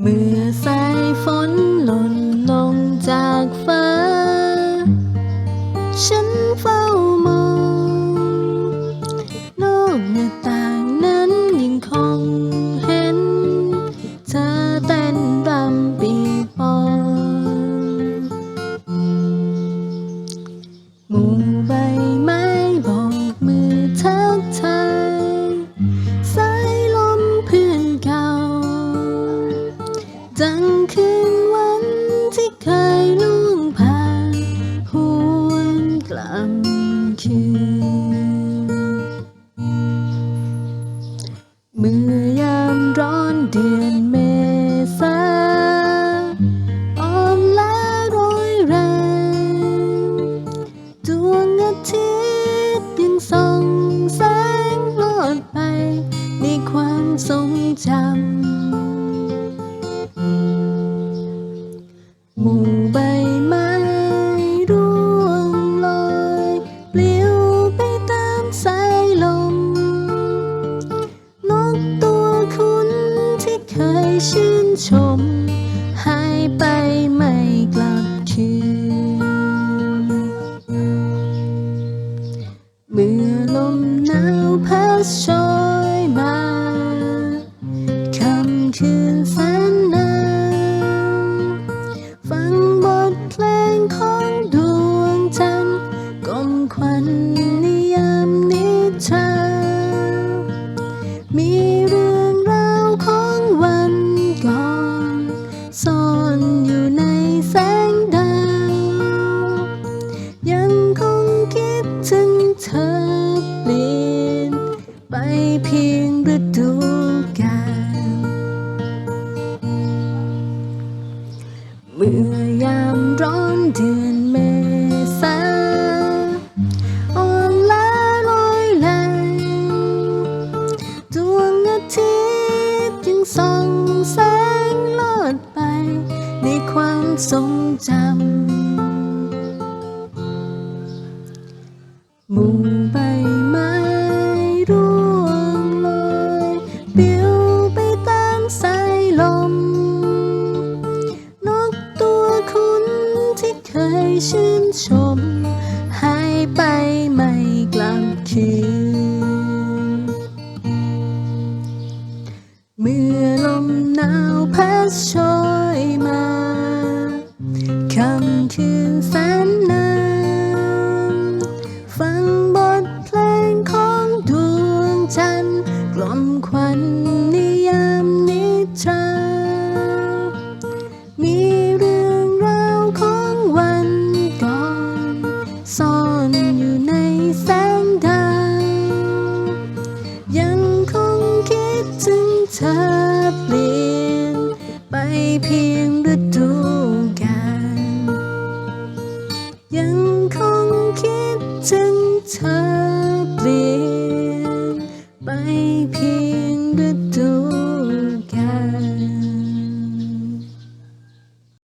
เมื่อส ทิตย์ยังส่องแสงลอดไป ในความทรงจำหมู่ใบไม้ร่วงลอยปลิวไปตามสายลม นกตัวคุ้นที่เคยชื่นชมาวพัดโชยมาคำคืนแสนนานฟังบทเพลงของดวงจันทร์กลมควันนิยามนิทรา เมื่อยามร้อนเดือนเมษาอ่อนล้าลอยแรงดวงอาทิตย์ยังส่องแสงลอดไป ในความทรงจำหมู่ใบไม้ ชื่มหายไปไม่กลับคืน เมื่อลมหนาวพัดโชยมาคำคืนแสนนานฟัง เธอเปลี่ยนไปเพียงฤดูกาลยังคงคิดถึงเธอเปลี่ยนไปเพียง